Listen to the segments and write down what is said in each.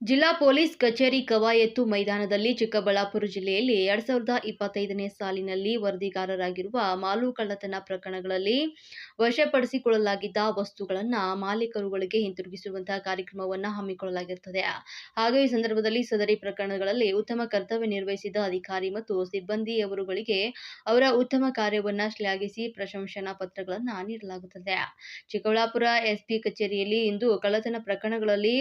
ಜಿಲ್ಲಾ ಪೊಲೀಸ್ ಕಚೇರಿ ಕವಾಯತು ಮೈದಾನದಲ್ಲಿ ಚಿಕ್ಕಬಳ್ಳಾಪುರ ಜಿಲ್ಲೆಯಲ್ಲಿ ಎರಡ್ ಸಾವಿರದ ಇಪ್ಪತ್ತೈದನೇ ಸಾಲಿನಲ್ಲಿ ವರದಿಗಾರರಾಗಿರುವ ಮಾಲು ಕಳ್ಳತನ ಪ್ರಕರಣಗಳಲ್ಲಿ ವಶಪಡಿಸಿಕೊಳ್ಳಲಾಗಿದ್ದ ವಸ್ತುಗಳನ್ನು ಮಾಲೀಕರುಗಳಿಗೆ ಹಿಂತಿರುಗಿಸುವಂತಹ ಕಾರ್ಯಕ್ರಮವನ್ನು ಹಮ್ಮಿಕೊಳ್ಳಲಾಗಿರುತ್ತದೆ. ಹಾಗೂ ಈ ಸಂದರ್ಭದಲ್ಲಿ ಸದರಿ ಪ್ರಕರಣಗಳಲ್ಲಿ ಉತ್ತಮ ಕರ್ತವ್ಯ ನಿರ್ವಹಿಸಿದ ಅಧಿಕಾರಿ ಮತ್ತು ಸಿಬ್ಬಂದಿಯವರುಗಳಿಗೆ ಅವರ ಉತ್ತಮ ಕಾರ್ಯವನ್ನು ಶ್ಲಾಘಿಸಿ ಪ್ರಶಂಸನಾ ಪತ್ರಗಳನ್ನು ನೀಡಲಾಗುತ್ತದೆ. ಚಿಕ್ಕಬಳ್ಳಾಪುರ ಎಸ್ಪಿ ಕಚೇರಿಯಲ್ಲಿ ಇಂದು ಕಳ್ಳತನ ಪ್ರಕರಣಗಳಲ್ಲಿ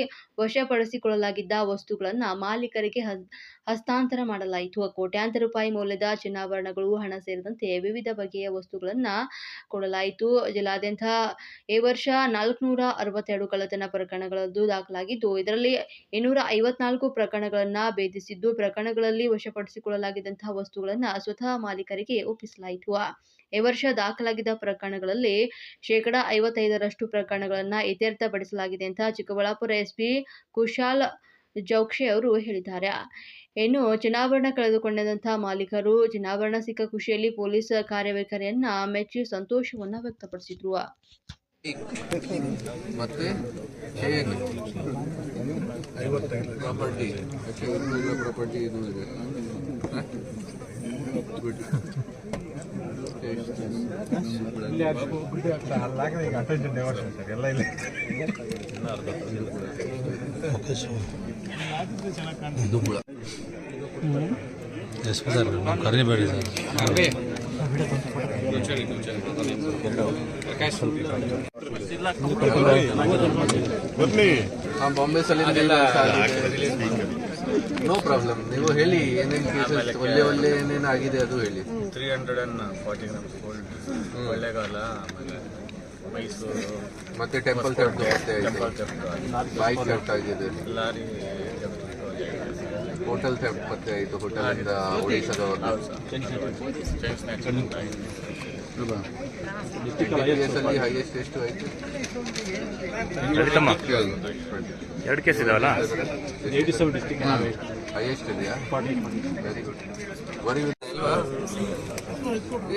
ವಶಪಡಿಸಿಕೊಳ್ಳಲಾಗಿದ್ದ ವಸ್ತುಗಳನ್ನು ಮಾಲೀಕರಿಗೆ ಹಸ್- ಹಸ್ತಾಂತರ ಮಾಡಲಾಯಿತು. ಕೋಟ್ಯಾಂತರ ರೂಪಾಯಿ ಮೌಲ್ಯದ ಚಿನ್ನಾಭರಣಗಳು, ಹಣ ಸೇರಿದಂತೆ ವಿವಿಧ ಬಗೆಯ ವಸ್ತುಗಳನ್ನು ಕೊಡಲಾಯಿತು. ಜಿಲ್ಲಾದ್ಯಂತ ಈ ವರ್ಷ ನಾಲ್ಕುನೂರ ಅರವತ್ತೆರಡು ಕಳ್ಳತನ ಪ್ರಕರಣಗಳದ್ದು ದಾಖಲಾಗಿದ್ದು, ಇದರಲ್ಲಿ ಇನ್ನೂರ ಐವತ್ನಾಲ್ಕು ಪ್ರಕರಣಗಳನ್ನು ಭೇದಿಸಿದ್ದು, ಪ್ರಕರಣಗಳಲ್ಲಿ ವಶಪಡಿಸಿಕೊಳ್ಳಲಾಗಿದ್ದಂತಹ ವಸ್ತುಗಳನ್ನು ಸ್ವತಃ ಮಾಲೀಕರಿಗೆ ಒಪ್ಪಿಸಲಾಯಿತು. ಈ ವರ್ಷ ದಾಖಲಾಗಿದ್ದ ಪ್ರಕರಣಗಳಲ್ಲಿ ಶೇಕಡ ಐವತ್ತೈದರಷ್ಟು ಪ್ರಕರಣಗಳನ್ನು ಇತ್ಯರ್ಥಪಡಿಸಲಾಗಿದೆ ಅಂತ ಚಿಕ್ಕಬಳ್ಳಾಪುರ ಎಸ್ಪಿ ಕುಶಾಲ್ ಜೌಕ್ಷೆ ಅವರು ಹೇಳಿದ್ದಾರೆ. ಇನ್ನು ಚಿನ್ನಾಭರಣ ಕಳೆದುಕೊಂಡಂತಹ ಮಾಲೀಕರು ಚಿನ್ನಾಭರಣ ಸಿಕ್ಕ ಖುಷಿಯಲ್ಲಿ ಪೊಲೀಸ್ ಕಾರ್ಯವೈಖರಿಯನ್ನ ಮೆಚ್ಚಿ ಸಂತೋಷವನ್ನ ವ್ಯಕ್ತಪಡಿಸಿದ್ರು. ಮತ್ತೆ ಪ್ರಾಪರ್ಟಿ ಪ್ರಾಪರ್ಟಿ ಇದು. ಇದೆ ಸರ್ ಸರ್ ಬಾಂಬೆ ಸಲಿಂದ ನೋ ಪ್ರಾಬ್ಲಮ್ ನೀವು ಹೇಳಿ ಏನೇನು ಕೇಸಸ್ ಒಳ್ಳೆ ಒಳ್ಳೆ ಏನೇನು ಆಗಿದೆ ಅದು ಹೇಳಿ. Three hundred and forty grams gold Kollegal ಆಮೇಲೆ ಮೈಸೂರು ಮತ್ತೆ ಟೆಂಪಲ್ ಥೆಫ್ಟ್ ಮತ್ತೆ ಬೈಕ್ ಥೆಫ್ಟ್ ಆಗಿದೆ. ಲಾರಿ ಹೋಟೆಲ್ ಥೆಫ್ಟ್ ಮತ್ತೆ ಇದು ಹೋಟೆಲಿಂದ ಹೈಯೆಸ್ಟ್ ಎಷ್ಟು ಆಯಿತು ಎರಡು ಕೇಸ್ ಇದಾವಲ್ಲ? ಹೈಯೆಸ್ಟ್ ಇದೆಯಾ ವೆರಿ ಗುಡ್ ವರಿ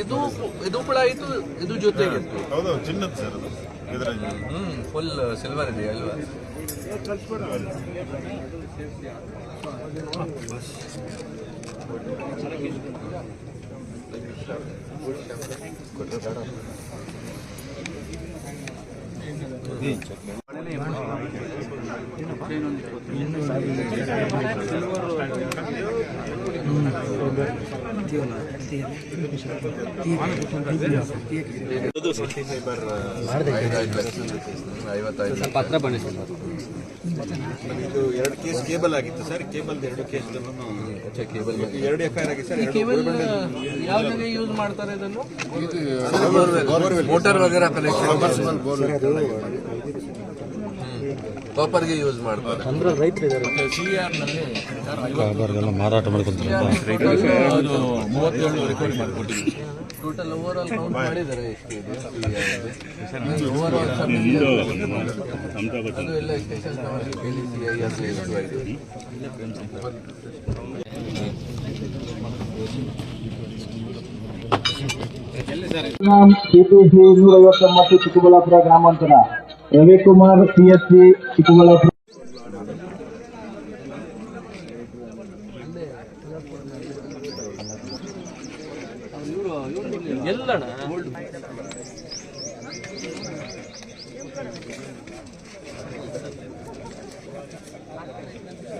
ಇದು ಇದು ಕೂಡ ಆಯಿತು ಇದು ಜೊತೆಗೆ. ಹೌದು ಚಿನ್ನದ ಸರ್ ಅದು. ಇದರ ಹ್ಮ್ ಫುಲ್ ಸಿಲ್ವರ್ ಇದೆಯಾ ಅಲ್ವಾ? చెప్పండి ಪತ್ರ ಬನ್ನಿ ಇದು ಎರಡು ಕೇಸ್ ಕೇಬಲ್ ಆಗಿತ್ತು ಸರ್. ಕೇಬಲ್ ಎರಡು ಕೇಸ್ ಕೇಬಲ್ ಎರಡು ಎಫ್ ಐ ಆರ್ ಆಗಿದೆ ಸರ್. ಎರಡು ಕೇಬಲ್ ಯಾವ ಜಾಗ ಯೂಸ್ ಮಾಡ್ತಾರೆ ಇದನ್ನು? ಮೋಟರ್ ವಗೇರ ಕಾಪರ್ಗೆ ಯೂಸ್ ಮಾಡ್ತಾರೆ. ಅಂದ್ರೆ ರೈತರು ಇದ್ದಾರೆ ಮಾರಾಟ ಮಾಡ್ಕೊಂತಾರೆ ಟೋಟಲ್ ಓವರ್ ಆಲ್ ಕೌಂಟ್ ಮಾಡಿದ್ದಾರೆ ಎಷ್ಟು ಇದೆ ಓವರ್ ಆಲ್ ಅದು ಎಲ್ಲ ಸ್ಟೇಷನ್ ಸಿ ಐ ಆರ್ ಎಷ್ಟು ಆಗಿದೆ ಸಿಪಿಸಿ ನೂರೈವತ್ತೊಂಬತ್ತು ಚಿಕ್ಕಬಳ್ಳಾಪುರ ಗ್ರಾಮಾಂತರ. ರವಿಕುಮಾರ್ ಸಿಎಸ್ಸಿ ಚಿಕ್ಕಬಳ್ಳಾಪುರ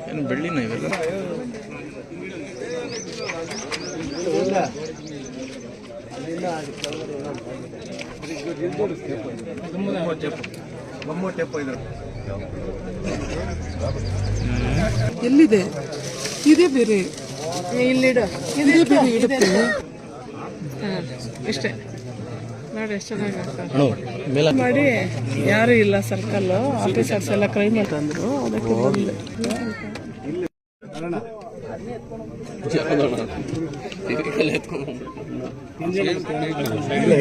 ಏನು ಬೆಳ್ಳಿನ ಇವೆಲ್ಲ? ಎಲ್ಲಿದೆ? ಇದೆ ಬೇರೆ. ಇಲ್ಲಿಡು ಇದೇ ಬೇರೆ ಇಡುತ್ತೆ. ಇಷ್ಟೇ ನೋಡಿ ಎಷ್ಟು ಚೆನ್ನಾಗಿ. ಮಾಡಿ ಯಾರು ಇಲ್ಲ ಸರ್ಕಲ್ ಆಫೀಸರ್ಸ್ ಎಲ್ಲ ಕ್ರೈಮ್ ಅಂತಂದ್ರು ಅದಕ್ಕೆ ಬಂದೆ.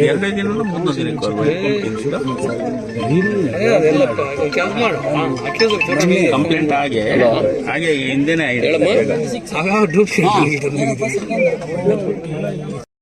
ಎರಡನೇ ದಿನ ಕಂಪ್ಲೇಂಟ್ ಹಾಗೆ ಹಾಗೆ ಹಿಂದೆನೇ